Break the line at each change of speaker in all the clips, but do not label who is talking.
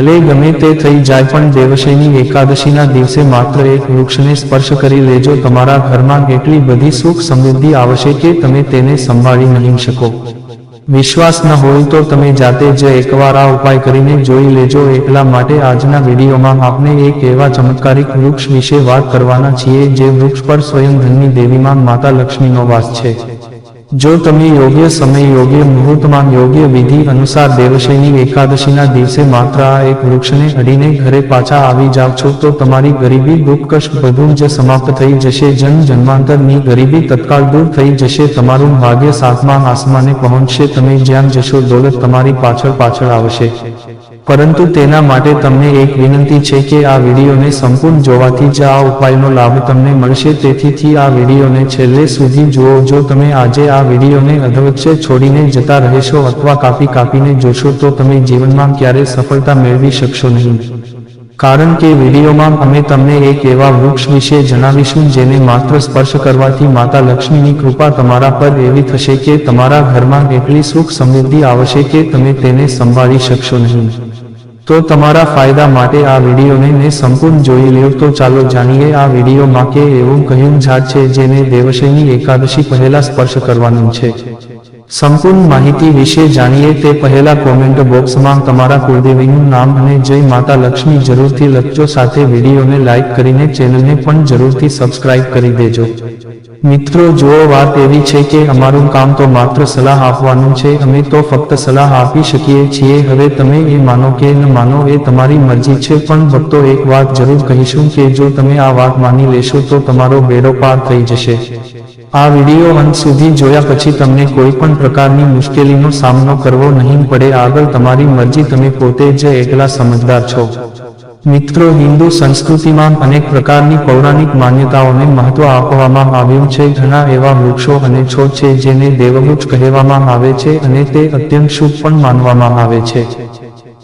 ભલે ગમે તે થઈ જાય પણ દેવશયની એકાદશીના દિવસે માત્ર એક વૃક્ષને સ્પર્શ કરી લેજો. તમારા ઘરમાં એટલી બધી સુખ સમૃદ્ધિ આવશે કે તમે તેને સંભાળી નહીં શકો. વિશ્વાસ ન હોય તો તમે જાતે જ એકવાર આ ઉપાય કરીને જોઈ લેજો. એટલા માટે આજના વિડીયોમાં આપણે એક એવા ચમત્કારિક વૃક્ષ વિશે વાત કરવાના છીએ જે વૃક્ષ પર સ્વયં ધનની દેવીમાં માતા લક્ષ્મીનો વાસ છે. જો તમે યોગ્ય સમય, યોગ્ય મુહૂર્તમાં, યોગ્ય વિધિ અનુસાર દેવશયની એકાદશીના દિવસે માત્ર આ એક વૃક્ષને અડીને ઘરે પાછા આવી જાવ છો, તો તમારી ગરીબી, દુઃખ, કષ્ટ બધું જ સમાપ્ત થઈ જશે. જન્મ જન્માંતરની ગરીબી તત્કાળ દૂર થઈ જશે. તમારું ભાગ્ય સાતમા આસમાને પહોંચશે. તમે જ્યાં જશો, દોલત તમારી પાછળ પાછળ આવશે. પરંતુ તેના માટે તમને એક વિનંતી છે કે આ વિડીયોને સંપૂર્ણ જોવાથી જ આ ઉપાયનો લાભ તમને મળશે. તેથીથી આ વિડીયોને છેલ્લે સુધી જુઓ. જો તમે આજે આ વિડીયોને અધવચ્ચે છોડીને જતા રહેશો અથવા કાપી કાપીને જોશો તો તમે જીવનમાં ક્યારે સફળતા મેળવી શકશો નહીં. કારણ કે વિડીયોમાં અમે તમને એક એવા વૃક્ષ વિશે જણાવીશું જેને માત્ર સ્પર્શ કરવાથી માતા લક્ષ્મીની કૃપા તમારા પર એવી થશે કે તમારા ઘરમાં એટલી સુખ સમૃદ્ધિ આવશે કે તમે તેને સંભાળી શકશો નહીં. તો તમારા ફાયદા માટે આ વિડીયોને ને સંપૂર્ણ જોઈ લ્યો. તો ચાલો જાણીએ આ વિડીયોમાં કે એવું કહ્યું ઝાડ છે જેને દેવશયની એકાદશી પહેલા સ્પર્શ કરવાનું છે. સંપૂર્ણ માહિતી વિશે જાણીએ તે પહેલા કોમેન્ટ બોક્સમાં તમારા કુળદેવીનું નામ અને જય માતા લક્ષ્મી જરૂરથી લખજો. સાથે વિડીયોને લાઇક કરીને ચેનલને પણ જરૂરથી સબસ્ક્રાઇબ કરી દેજો. મિત્રો, જુઓ, વાત એવી છે કે અમારું કામ તો માત્ર સલાહ આપવાનું છે. અમે તો ફક્ત સલાહ આપી શકીએ છીએ. હવે તમે એ માનો કે ન માનો, એ તમારી મરજી છે. પણ ભક્તો, એક વાત જરૂર કહીશું કે જો તમે આ વાત માની લેશો તો તમારો બેડો પાર થઈ જશે. આ વીડિયો અંત સુધી જોયા પછી તમને કોઈ પણ પ્રકારની મુશ્કેલીનો સામનો કરવો નહીં પડે. આગળ તમારી મરજી. તમે પોતે જ એકલા સમજદાર છો. મિત્રો, હિન્દુ સંસ્કૃતિમાં અનેક પ્રકારની પૌરાણિક માન્યતાઓને મહત્વ આપવામાં આવ્યું છે. ઘણા એવા વૃક્ષો અને છોડ છે જેને દેવવૃક્ષ કહેવામાં આવે છે અને તે અત્યંત શુભ પણ માનવામાં આવે છે.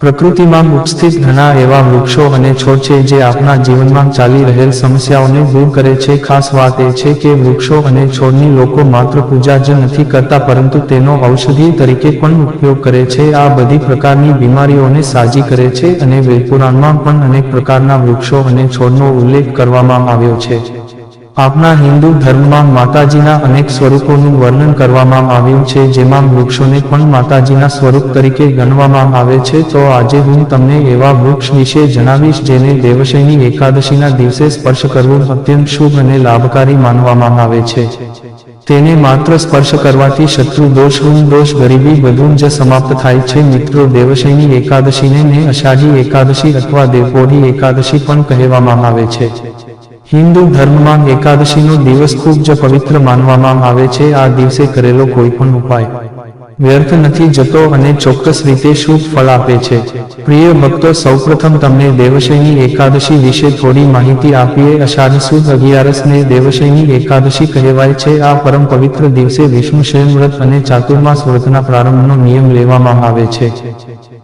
પ્રકૃતિમાં ઉપસ્થિત ઘણા એવા વૃક્ષો અને છોડ છે જે આપણા જીવનમાં ચાલી રહેલ સમસ્યાઓને દૂર કરે છે. ખાસ વાત એ છે કે વૃક્ષો અને છોડની લોકો માત્ર પૂજા જ નથી કરતા, પરંતુ તેનો ઔષધિ તરીકે પણ ઉપયોગ કરે છે. આ બધી પ્રકારની બીમારીઓને સાજી કરે છે અને વેદપુરાણમાં પણ અનેક પ્રકારના વૃક્ષો અને છોડનો ઉલ્લેખ કરવામાં આવ્યો છે. આપણા હિન્દુ ધર્મમાં માતાજીના અનેક સ્વરૂપોનું વર્ણન કરવામાં આવ્યું છે, જેમાં વૃક્ષોને પણ માતાજીના સ્વરૂપ તરીકે ગણવામાં આવે છે. તો આજે હું તમને એવા વૃક્ષ વિશે જણાવીશ, જેને દેવશયની એકાદશીના દિવસે સ્પર્શ કરવું અત્યંત શુભ અને લાભકારી માનવામાં આવે છે. તેને માત્ર સ્પર્શ કરવાથી શત્રુ દોષ, ઋણ દોષ, ગરીબી બધું જ સમાપ્ત થાય છે. મિત્રો, દેવશયની એકાદશીને ને અષાઢી એકાદશી અથવા દેવપોઢી એકાદશી પણ કહેવામાં આવે છે. હિન્દુ ધર્મમાં એકાદશીનો દિવસ ખૂબ જ પવિત્ર માનવામાં આવે છે. આ દિવસે કરેલો કોઈ પણ ઉપાય વ્યર્થ નથી જતો અને ચોક્કસ રીતે શુભ ફળ આપે છે. પ્રિય ભક્તો, સૌપ્રથમ તમને દેવશયની એકાદશી વિશે થોડી માહિતી આપીએ. અષાઢ સુદ અગિયારસને દેવશયની એકાદશી કહેવાય છે. આ પરમ પવિત્ર દિવસે વિષ્ણુ શયન વ્રત અને ચાતુર્માસ વ્રતના પ્રારંભનો નિયમ લેવામાં આવે છે.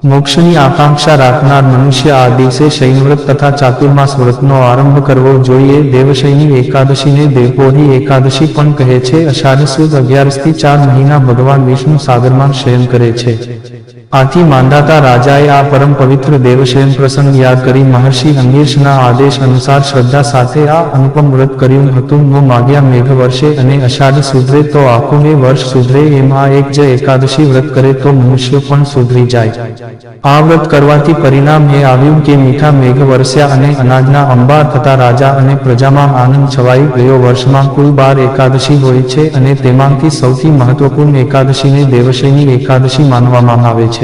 મોક્ષની આકાંક્ષા રાખનાર મનુષ્ય આ દિવસે શૈનવ્રત તથા ચાતુર્માસ વ્રતનો આરંભ કરવો જોઈએ. દેવશયની એકાદશીને દેવપોહી એકાદશી પણ કહે છે. અષાઢ સુદ અગિયારસથી ચાર મહિના ભગવાન વિષ્ણુ સાગરમાં શયન કરે છે. આથી માંધાતા રાજાએ આ પરમ પવિત્ર દેવશયન પ્રસંગ યાદ કરી મહર્ષિ અંગેશના આદેશ અનુસાર શ્રદ્ધા સાથે આ અનુપમ વ્રત કર્યું હતું. નો માગ્યા મેઘ વર્ષે અને અષાઢ સુધરે તો આખું એ વર્ષ સુધરે, એમાં એક જ એકાદશી વ્રત કરે તો મનુષ્ય પણ સુધરી જાય. આ વ્રત કરવાથી પરિણામ એ આવ્યું કે મીઠા મેઘ વરસ્યા અને અનાજના અંબાર થતા રાજા અને પ્રજામાં આનંદ છવાઈ ગયો. વર્ષમાં કુલ બાર એકાદશી હોય છે અને તેમાંથી સૌથી મહત્વપૂર્ણ એકાદશીને દેવશયની એકાદશી માનવામાં આવે છે.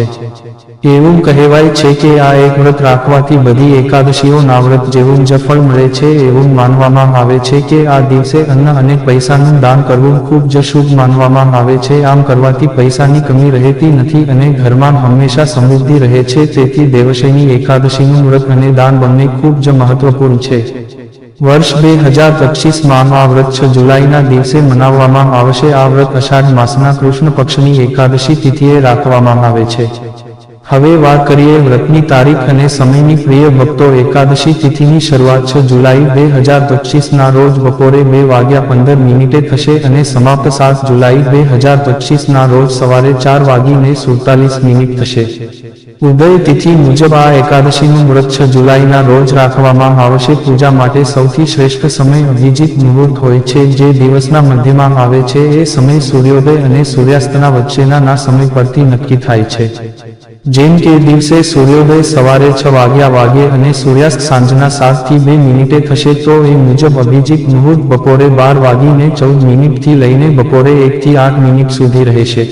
એવું કહેવાય છે કે આ એક વ્રત રાખવાથી બધી એકાદશીઓના વ્રત જેવું જ ફળ મળે છે એવું માનવામાં આવે છે કે આ દિવસે અન્ન અને પૈસાનું દાન કરવું ખૂબ જ શુભ માનવામાં આવે છે. આમ કરવાથી પૈસાની કમી રહેતી નથી અને ઘરમાં હંમેશા સમૃદ્ધિ રહે છે. તેથી દેવશયની એકાદશીનું વ્રત અને દાન બંને ખૂબ જ મહત્વપૂર્ણ છે. વર્ષ બે હજાર પચીસમાં આ વ્રત છ. જુલાઈના દિવસે મનાવવામાં આવશે. આ વ્રત અષાઢ માસના કૃષ્ણ પક્ષની એકાદશી તિથિએ રાખવામાં આવે છે. હવે વાત કરીએ વ્રતની તારીખ અને સમયની. પ્રિય ભક્તો, એકાદશી તિથિની શરૂઆત છ. જુલાઈ બે હજાર પચીસના રોજ બપોરે બે વાગ્યા પંદર મિનિટે થશે અને સમાપ્ત સાત જુલાઈ બે હજાર પચીસના રોજ સવારે ચાર વાગીને સુડતાલીસ મિનિટ થશે. ઉદય તિથિ મુજબ આ એકાદશીનું વ્રત છ. જુલાઈના રોજ રાખવામાં આવશે. પૂજા માટે સૌથી શ્રેષ્ઠ સમય અભિજીત મુહૂર્ત હોય છે. જે દિવસના મધ્યમાં આવે છે, એ સમય સૂર્યોદય અને સૂર્યાસ્તના વચ્ચેના ના સમય પરથી નક્કી થાય છે. જેમ કે દિવસે સૂર્યોદય સવારે છ વાગ્યા વાગે અને સૂર્યાસ્ત સાંજના સાતથી બે મિનિટે થશે, તો એ મુજબ અભિજીત મુહૂર્ત બપોરે બાર વાગીને ચૌદ મિનિટથી લઈને બપોરે એકથી આઠ મિનિટ સુધી રહેશે.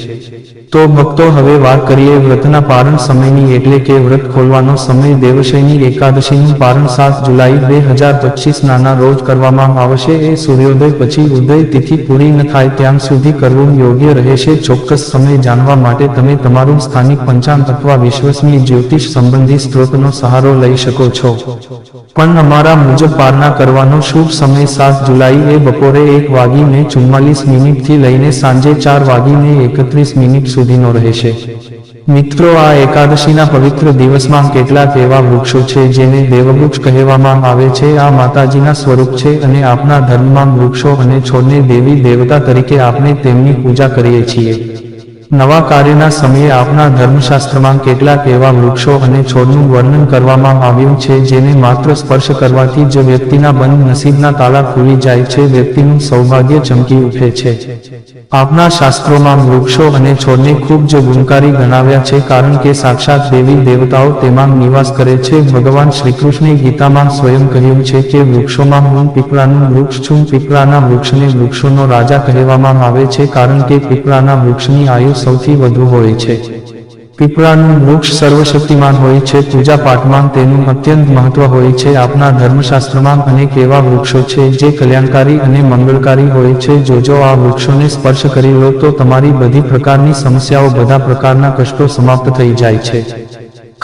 તો ભક્તો હવે વાત કરીએ વ્રતના પારણ સમયની એટલે કે વ્રત ખોલવાનો સમય દેવશયની એકાદશીનું પારણ સાત જુલાઈ બે હજાર પચીસ નાના રોજ કરવામાં આવશે. એ સૂર્યોદય પછી ઉદય તિથિ પૂરી ન થાય ત્યાં સુધી કરવું યોગ્ય રહેશે. ચોક્કસ સમય જાણવા માટે તમે તમારું સ્થાનિક પંચાંગ અથવા વિશ્વસનીય જ્યોતિષ સંબંધી સ્ત્રોતનો સહારો લઈ શકો છો. પણ અમારા મુજબ પારણા કરવાનો શુભ સમય સાત જુલાઈ એ બપોરે એક વાગીને ચુમ્માલીસ મિનિટથી લઈને સાંજે ચાર વાગીને એકત્રીસ મિનિટ સુધીનો રહેશે. મિત્રો, આ એકાદશીના પવિત્ર દિવસમાં કેટલાક એવા વૃક્ષો છે જેને દેવવૃક્ષ કહેવામાં આવે છે. આ માતાજીના સ્વરૂપ છે અને આપના ધર્મમાં વૃક્ષો અને છોડને દેવી દેવતા તરીકે આપણે તેમની પૂજા કરીએ છીએ. નવા કાર્યના સમયે આપના ધર્મશાસ્ત્રમાં કેટલાક એવા વૃક્ષો અને છોડનું વર્ણન કરવામાં આવ્યું છે જેને માત્ર સ્પર્શ કરવાથી જ વ્યક્તિના બંધ નસીબના તાળા ખુલી જાય છે, વ્યક્તિનું સૌભાગ્ય ચમકી ઉઠે છે. આપના શાસ્ત્રોમાં વૃક્ષો અને છોડને ખૂબ જ ગુણકારી ગણાવ્યા છે કારણ કે સાક્ષાત દેવી દેવતાઓ તેમાં નિવાસ કરે છે. ભગવાન શ્રીકૃષ્ણે ગીતામાં સ્વયં કહ્યું છે કે વૃક્ષોમાં હું પીપળાનું વૃક્ષ છું. પીપળાના વૃક્ષને વૃક્ષોનો રાજા કહેવામાં આવે છે કારણ કે પીપળાના વૃક્ષની આયુ સૌથી વધુ હોય છે. પીપળાનું વૃક્ષ સર્વશક્તિમાન હોય છે. પૂજા પાઠમાં તેનું અત્યંત મહત્વ હોય છે. આપના ધર્મશાસ્ત્રમાં અનેક એવા વૃક્ષો છે જે કલ્યાણકારી અને મંગળકારી હોય છે. જો જો આ વૃક્ષોને સ્પર્શ કરી લો તો તમારી બધી પ્રકારની સમસ્યાઓ બધા પ્રકારના કષ્ટો સમાપ્ત થઈ જાય છે.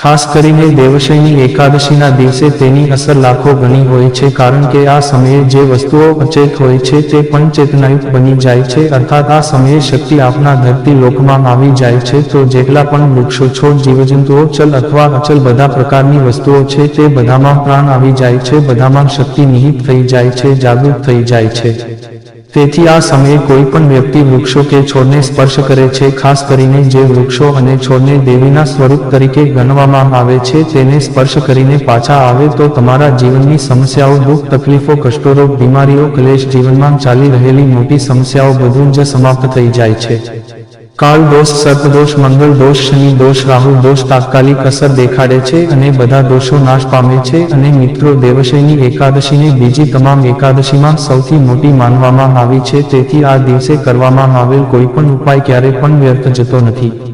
ખાસ કરીને દેવશયની એકાદશીના દિવસે તેની અસર લાખો ગણી હોય છે કારણ કે આ સમયે જે વસ્તુઓ અચેત હોય છે તે પણ ચેતનાયુક્ત બની જાય છે અર્થાત આ સમયે શક્તિ આપના ધરતી લોકમાં આવી જાય છે તો જેટલા પણ વૃક્ષો છોડ જીવજંતુઓ, ચલ અથવા અચલ બધા પ્રકારની વસ્તુઓ છે તે બધામાં પ્રાણ આવી જાય છે, બધામાં શક્તિ નિહિત થઈ જાય છે, જાગૃત થઈ જાય છે. તેથી આ સમયે કોઈ પણ વ્યક્તિ વૃક્ષો કે છોડને સ્પર્શ કરે છે, ખાસ કરીને જે વૃક્ષો અને છોડને દેવીના સ્વરૂપ તરીકે ગણવામાં આવે છે, તેને સ્પર્શ કરીને પાછા આવે તો તમારા જીવનની સમસ્યાઓ, દુઃખ, તકલીફો કષ્ટોરોગ બીમારીઓ, ક્લેશ જીવનમાં ચાલી રહેલી મોટી સમસ્યાઓ બધું જ સમાપ્ત થઈ જાય છે. કાળ દોષ સર્પદોષ મંગળ દોષ, શનિ દોષ, રાહુ દોષ, તાત્કાલિક અસર દેખાડે છે અને બધા દોષો નાશ પામે છે અને મિત્રો દેવશયની એકાદશીને બીજી તમામ એકાદશીમાં સૌથી મોટી માનવામાં આવી છે તેથી આ દિવસે કરવામાં આવેલ કોઈ પણ ઉપાય ક્યારે પણ વ્યર્થ જતો નથી.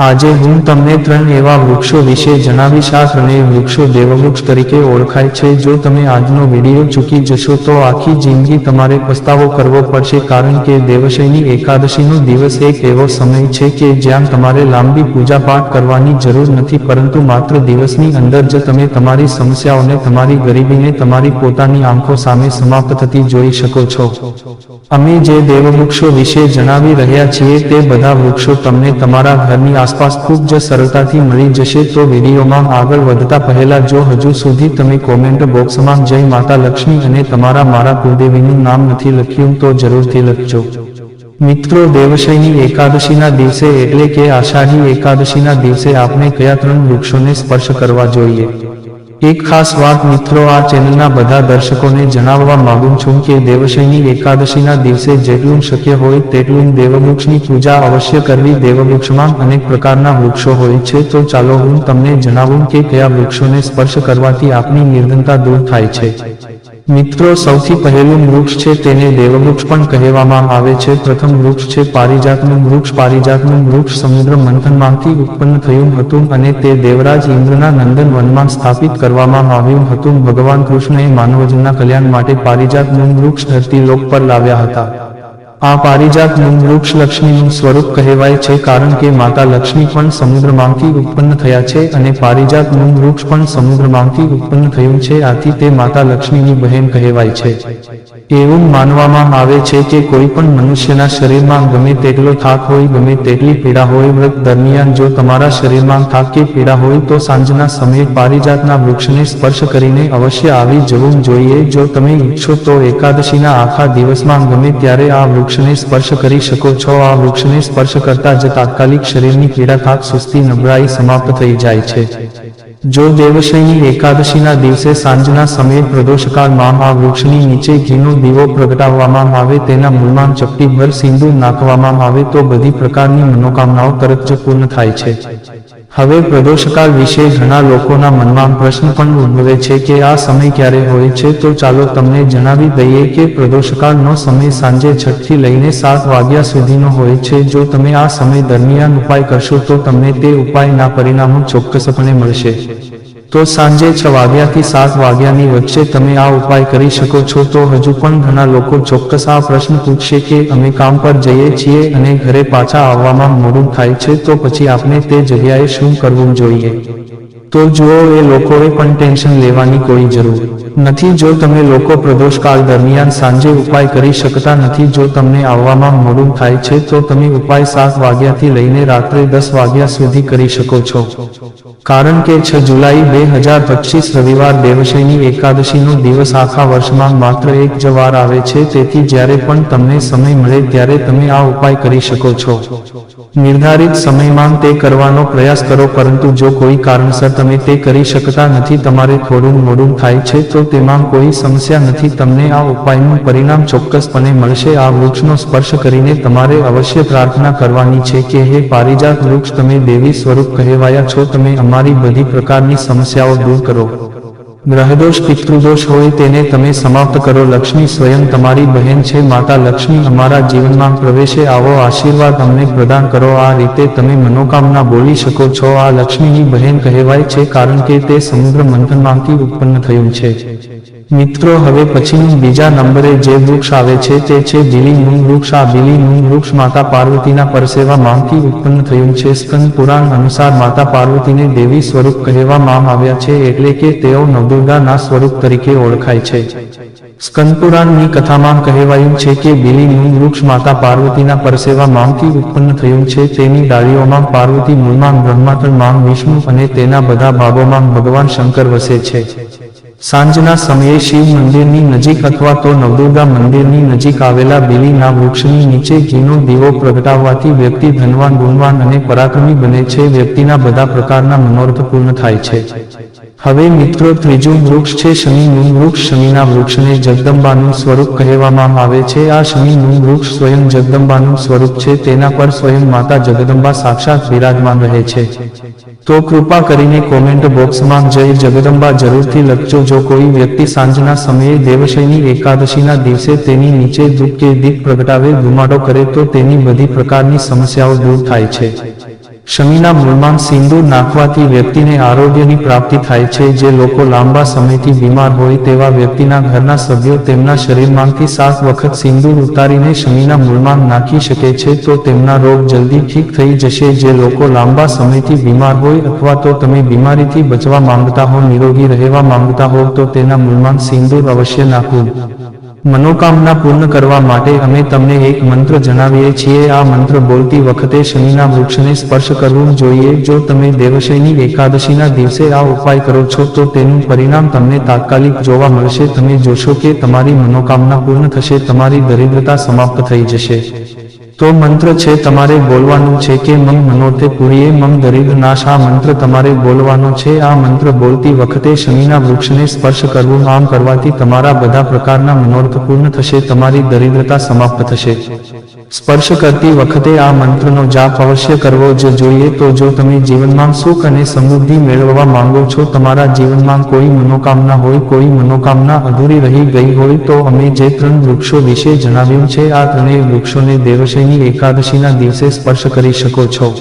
આજે હું તમને ત્રણ એવા વૃક્ષો વિશે જણાવીશ આ ત્રણેય વૃક્ષો દેવવૃક્ષ તરીકે ઓળખાય છે. જો તમે આજનો વીડિયો ચૂકી જશો તો આખી જિંદગી તમારે પસ્તાવો કરવો પડશે કારણ કે દેવશયની એકાદશીનો દિવસ એક એવો સમય છે કે જ્યાં તમારે લાંબી પૂજાપાઠ કરવાની જરૂર નથી, પરંતુ માત્ર દિવસની અંદર જ તમે તમારી સમસ્યાઓને, તમારી ગરીબીને, તમારી પોતાની આંખો સામે સમાપ્ત થતી જોઈ શકો છો. અમે જે દેવવૃક્ષો વિશે જણાવી રહ્યા છીએ તે બધા વૃક્ષો તમને તમારા ઘરની આસપાસ ખૂબ જ સરળતાથી મળી જશે તો વિડીયોમાં આગળ વધતા પહેલા જો હજુ સુધી તમે કોમેન્ટ બોક્સમાં જય માતા લક્ષ્મી અને તમારા મારા કુળદેવીનું નામ નથી લખ્યું તો જરૂરથી લખજો. મિત્રો દેવશયની એકાદશીના દિવસે એટલે કે આષાઢી એકાદશીના દિવસે આપણે કયા ત્રણ વૃક્ષોને સ્પર્શ કરવા જોઈએ? એક ખાસ વાત મિત્રો, આ ચેનલના બધા દર્શકોને જણાવવા માંગુ છું કે દેવશયની એકાદશીના દિવસે જેટલું શક્ય હોય તેટલું દેવવૃક્ષની પૂજા અવશ્ય કરવી દેવવૃક્ષમાં અનેક પ્રકારના વૃક્ષો હોય છે. તો ચાલો હું તમને જણાવું કે કયા વૃક્ષોને સ્પર્શ કરવાથી આપની નિર્ધનતા દૂર થાય છે. મિત્રો, સૌથી પહેલું વૃક્ષ છે તેને દેવવૃક્ષ પણ કહેવામાં આવે છે. પ્રથમ વૃક્ષ છે પારિજાતનું વૃક્ષ. પારિજાતનું વૃક્ષ સમુદ્ર મંથનમાંથી ઉત્પન્ન થયું હતું અને તે દેવરાજ ઇન્દ્રના નંદન વનમાં સ્થાપિત કરવામાં આવ્યું હતું. ભગવાન કૃષ્ણએ માનવજનના કલ્યાણ માટે પારિજાતનું વૃક્ષ ધરતી લોક પર લાવ્યા હતા. આ પારિજાતનું વૃક્ષ લક્ષ્મીનું સ્વરૂપ કહેવાય છે કારણ કે માતા લક્ષ્મી પણ સમુદ્રમાંથી ઉત્પન્ન થયા છે અને પારિજાતનું વૃક્ષ પણ સમુદ્રમાંથી ઉત્પન્ન થયું છે આથી તે માતા લક્ષ્મીની બહેન કહેવાય છે. એવું માનવામાં આવે છે કે કોઈ પણ મનુષ્યના શરીરમાં ગમે તેટલો થાક હોય, ગમે તેટલી પીડા હોય, વ્રત દરમિયાન જો તમારા શરીરમાં થાક કે પીડા હોય તો સાંજના સમયે પારિજાતના વૃક્ષને સ્પર્શ કરીને અવશ્ય આવી જવું જોઈએ. જો તમે ઈચ્છો તો એકાદશીના આખા દિવસમાં ગમે ત્યારે આ વૃક્ષને સ્પર્શ કરી શકો છો. આ વૃક્ષને સ્પર્શ કરતા જ તાત્કાલિક શરીરની પીડા, થાક, સુસ્તી, નબળાઈ સમાપ્ત થઈ જાય છે. જો દેવશયી એકાદશીના દિવસે સાંજના સમયે પ્રદોષકાળમાં આ વૃક્ષની નીચે ઘીનો દીવો પ્રગટાવવામાં આવે તેના મૂળમાં ચપટીભર સિંદૂર નાખવામાં આવે તો બધી પ્રકારની મનોકામનાઓ તરત જ પૂર્ણ થાય છે. હવે પ્રદોષકાળ વિશે ઘણા લોકોના મનમાં પ્રશ્ન પણ ઉદ્ભવે છે કે આ સમય ક્યારે હોય છે? તો ચાલો તમને જણાવી દઈએ કે પ્રદોષકાળનો સમય સાંજે છઠથી લઈને સાત વાગ્યા સુધીનો હોય છે. જો તમે આ સમય દરમિયાન ઉપાય કરશો તો તમને તે ઉપાયના પરિણામો ચોક્કસપણે મળશે. તો સાંજે છ વાગ્યાથી સાત વાગ્યાની વચ્ચે તમે આ ઉપાય કરી શકો છો. તો હજુ પણ ઘણા લોકો ચોક્કસ આ પ્રશ્ન પૂછશે કે અમે કામ પર જઈએ છીએ અને ઘરે પાછા આવવામાં મોડું થાય છે તો પછી આપણે તે જગ્યાએ શું કરવું જોઈએ? તો જુઓ, એ લોકોએ પણ ટેન્શન લેવાની કોઈ જરૂર નથી જો તમે લોકો પ્રદોષકાળ દરમિયાન સાંજે ઉપાય કરી શકતા નથી જો તમને આવવામાં મોડું થાય છે, તો તમે ઉપાય સાત વાગ્યાથી લઈને રાત્રે દસ વાગ્યા સુધી કરી શકો છો. કારણ કે છ જુલાઈ બે હજાર પચીસ રવિવાર દેવશયની એકાદશીનો દિવસ આખા વર્ષમાં માત્ર એક જ વાર આવે છે, તેથી જ્યારે પણ તમને સમય મળે ત્યારે તમે આ ઉપાય કરી શકો છો. નિર્ધારિત સમયમાં તે કરવાનો પ્રયાસ કરો પરંતુ જો કોઈ કારણસર તમે તે કરી શકતા નથી તમારે થોડું મોડું થાય છે તો તેમાં કોઈ સમસ્યા નથી. તમને આ ઉપાયનું પરિણામ ચોક્કસપણે મળશે. આ વૃક્ષનો સ્પર્શ કરીને તમારે અવશ્ય પ્રાર્થના કરવાની છે કે હે પારિજાત વૃક્ષ તમે દેવી સ્વરૂપ કહેવાયા છો. તમે અમારી બધી પ્રકારની સમસ્યાઓ દૂર કરો. ગ્રહદોષ, પિતૃદોષ હોય તેને તમે સમાપ્ત કરો. લક્ષ્મી સ્વયં તમારી બહેન છે. માતા લક્ષ્મી, અમારા જીવનમાં પ્રવેશે આવો. આશીર્વાદ અમને પ્રદાન કરો. આ રીતે તમે મનોકામના બોલી શકો છો. આ લક્ષ્મીની બહેન કહેવાય છે, કારણ કે તે સમુદ્ર મંથનમાંથી ઉત્પન્ન થયું છે. મિત્રો, હવે પછીનું બીજા નંબરે જે વૃક્ષ આવે છે તે છે બીલી મૂળ વૃક્ષ. આ બીલી મૂળ વૃક્ષ માતા પાર્વતીના પરસેવા માંથી ઉત્પન્ન થયું છે. સ્કંદ પુરાણ અનુસાર માતા પાર્વતીને દેવી સ્વરૂપ કહેવામાં આવ્યા છે એટલે કે તેઓ નવદુર્ગાના સ્વરૂપ તરીકે ઓળખાય છે. સ્કંદપુરાણની કથામાં કહેવાયું છે કે બીલીનું વૃક્ષ માતા પાર્વતીના પરસેવા માંથી ઉત્પન્ન થયું છે. તેની ડાળીઓમાં પાર્વતી મૂળમાં બ્રહ્માતળમાં વિષ્ણુ અને તેના બધા ભાગોમાં ભગવાન શંકર વસે છે. સાંજના સમયે શિવ મંદિરની નજીક અથવા તો નવદુર્ગા મંદિરની નજીક આવેલા બીલીના વૃક્ષની નીચે ઘીનો દીવો પ્રગટાવવાથી વ્યક્તિ ધનવાન, ગુણવાન અને પરાક્રમી બને છે. વ્યક્તિના બધા પ્રકારના મનોરથ પૂર્ણ થાય છે. હવે મિત્રો ત્રીજું વૃક્ષ છે શનિનું વૃક્ષ. શનિના વૃક્ષને જગદંબાનું સ્વરૂપ કહેવામાં આવે છે. આ શનિનું વૃક્ષ સ્વયં જગદંબાનું સ્વરૂપ છે. તેના પર સ્વયં માતા જગદંબા સાક્ષાત વિરાજમાન રહે છે. તો કૃપા કરીને કોમેન્ટ બોક્સમાં જય જગદંબા જરૂરથી લખજો. જો કોઈ વ્યક્તિ સાંજના સમયે દેવશયની એકાદશીના દિવસે તેની નીચે દુઃખ કે દીપ પ્રગટાવે, ધુમાડો કરે, તો તેની બધી પ્રકારની સમસ્યાઓ દૂર થાય છે. શમીના મૂળમાં સિંદૂર નાખવાથી વ્યક્તિને આરોગ્યની પ્રાપ્તિ થાય છે. જે લોકો લાંબા સમયથી બીમાર હોય તેવા વ્યક્તિના ઘરના સભ્યો તેમના શરીરમાંથી સાત વખત સિંદૂર ઉતારીને શમીના મૂળમાં નાખી શકે છે તો તેમના રોગ જલ્દી ઠીક થઈ જશે. જે લોકો લાંબા સમયથી બીમાર હોય અથવા તો તમે બીમારીથી બચવા માંગતા હો, નિરોગી રહેવા માંગતા હો, તો તેના મૂળમાં સિંદૂર અવશ્ય નાખવું. મનોકામના પૂર્ણ કરવા માટે અમે તમને એક મંત્ર જણાવીએ છીએ. આ મંત્ર બોલતી વખતે શનિના વૃક્ષને સ્પર્શ કરવું જોઈએ. જો તમે દેવશયની એકાદશીના દિવસે આ ઉપાય કરો છો, તો તેનું પરિણામ તમને તાત્કાલિક જોવા મળશે. તમે જોશો કે તમારી મનોકામના પૂર્ણ થશે, તમારી દરિદ્રતા સમાપ્ત થઈ જશે. તો મંત્ર છે તમારે બોલવાનું છે કે મમ મનોતે પુરીએ મમ દરિદ્ર નાશ, આ મંત્ર તમારે બોલવાનો છે, આ મંત્ર બોલતી વખતે શનિના વૃક્ષને સ્પર્શ કરવું, આમ કરવાથી તમારા બધા પ્રકારના મનોરથ પૂર્ણ થશે, તમારી દરિદ્રતા સમાપ્ત થશે. સ્પર્શ કરતી વખતે આ મંત્રનો જાપ અવશ્ય કરવો જ જોઈએ. તો જો તમે જીવનમાં સુખ અને સમૃદ્ધિ મેળવવા માંગો છો, તમારા જીવનમાં કોઈ મનોકામના હોય, કોઈ મનોકામના અધૂરી રહી ગઈ હોય, તો અમે જે ત્રણ વૃક્ષો વિશે જણાવ્યું છે, આ ત્રણેય વૃક્ષોને દેવશયની એકાદશીના દિવસે સ્પર્શ કરી શકો છો.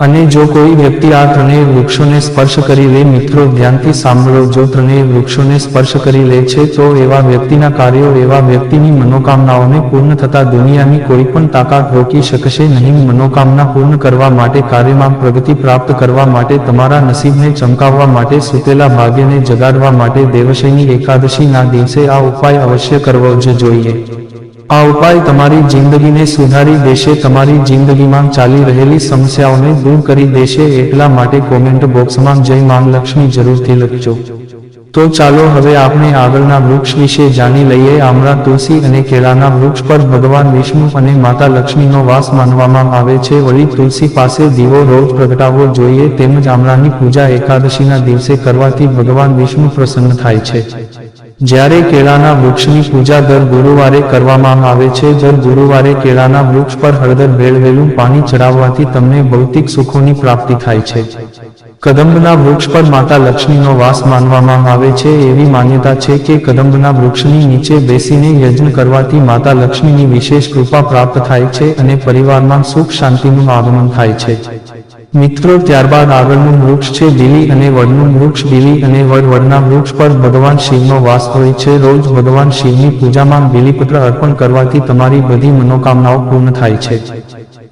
અને જો કોઈ વ્યક્તિ આ ત્રણેય વૃક્ષોને સ્પર્શ કરી લે, મિત્રો, ધ્યાનથી સાંભળો, જો ત્રણેય વૃક્ષોને સ્પર્શ કરી લે છે, તો એવા વ્યક્તિના કાર્યો, એવા વ્યક્તિની મનોકામનાઓને પૂર્ણ થતા દુનિયાની કોઈ પણ તાકાત રોકી શકશે નહીં. મનોકામના પૂર્ણ કરવા માટે, કાર્યમાં પ્રગતિ પ્રાપ્ત કરવા માટે, તમારા નસીબને ચમકાવવા માટે, સુતેલા ભાગ્યને જગાડવા માટે, દેવશયની એકાદશીના દિવસે આ ઉપાય અવશ્ય કરવો જ જોઈએ. આ ઉપાય તમારી જિંદગીને સુધારી દેશે, તમારી જિંદગીમાં ચાલી રહેલી સમસ્યાઓને દૂર કરી દેશે, એટલા માટે કોમેન્ટ બોક્સમાં જય માંગ લક્ષ્મી જરૂરથી લખજો. તો ચાલો હવે આપણે આગળના વૃક્ષ વિશે જાણી લઈએ. આમળા તુલસી અને કેળાના વૃક્ષ પર ભગવાન વિષ્ણુ અને માતા લક્ષ્મીનો વાસ માનવામાં આવે છે. વળી તુલસી પાસે દીવો રોજ પ્રગટાવવો જોઈએ, તેમજ આમળાની પૂજા એકાદશીના દિવસે કરવાથી ભગવાન વિષ્ણુ પ્રસન્ન થાય છે. જ્યારે કેળાના વૃક્ષની પૂજા દર ગુરુવારે કરવામાં આવે છે, દર ગુરુવારે કેળાના વૃક્ષ પર હળદર ભેળવેલું પાણી ચડાવવાથી તમને ભૌતિક સુખોની પ્રાપ્તિ થાય છે. કદંબના વૃક્ષ પર માતા લક્ષ્મીનો વાસ માનવામાં આવે છે. એવી માન્યતા છે કે કદંબના વૃક્ષની નીચે બેસીને યજ્ઞ કરવાથી માતા લક્ષ્મીની વિશેષ કૃપા પ્રાપ્ત થાય છે અને પરિવારમાં સુખ શાંતિનું આગમન થાય છે. મિત્રો, ત્યારબાદ આગળનું વૃક્ષ છે બીલી અને વડનું વૃક્ષ. બીલી અને વડ વડના વૃક્ષ પર ભગવાન શિવનો વાસ હોય છે. રોજ ભગવાન શિવની પૂજામાં બીલીપત્ર અર્પણ કરવાથી તમારી બધી મનોકામનાઓ પૂર્ણ થાય છે.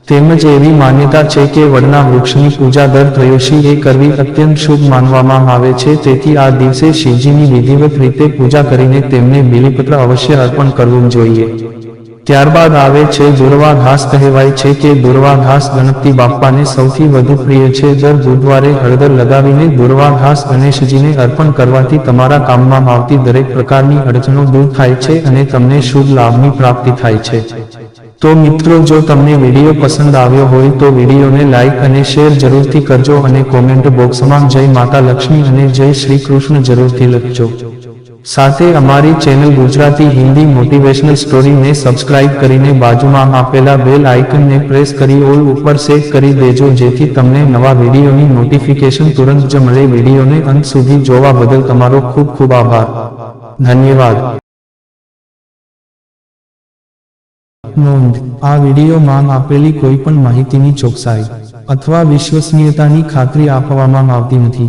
તેમજ એવી માન્યતા છે કે વડના વૃક્ષની પૂજા દર ત્રયોશી એ કરવી અત્યંત શુભ માનવામાં આવે છે. તેથી આ દિવસે શિવજીની વિધિવત રીતે પૂજા કરીને તેમને બીલીપત્ર અવશ્ય અર્પણ કરવું જોઈએ. ત્યારબાદ આવે છે દુર્વા ઘાસ કહેવાય છે કે દુર્વા ઘાસ ગણપતિ બાપ્પાને સૌથી વધુ પ્રિય છે. દર બુધવારે હળદર લગાવીને દુર્વા ઘાસ ગણેશજીને અર્પણ કરવાથી તમારા કામમાં આવતી દરેક પ્રકારની અડચણો દૂર થાય છે અને તમને શુભ લાભની પ્રાપ્તિ થાય છે. તો મિત્રો, જો તમને વીડિયો પસંદ આવ્યો હોય તો વિડીયોને લાઇક અને શેર જરૂરથી કરજો અને કોમેન્ટ બોક્સમાં જય માતા લક્ષ્મી અને જય શ્રી કૃષ્ણ જરૂરથી લખજો. સાથે અમારી ચેનલ ગુજરાતી હિન્દી મોટિવેશનલ સ્ટોરીને સબસ્ક્રાઇબ કરીને બાજુમાં આપેલા બેલ આઇકનને પ્રેસ કરી ઓલ ઉપર સેટ કરી દેજો, જેથી તમને નવા વિડીયોની નોટિફિકેશન તુરંત જ મળે. વિડીયોને અંત સુધી જોવા બદલ તમારો ખૂબ ખૂબ આભાર. ધન્યવાદ. નોંધ, આ વિડીયોમાં આપેલી કોઈ પણ માહિતીની ચોકસાઈ અથવા વિશ્વસનીયતાની ખાતરી આપવામાં આવતી નથી.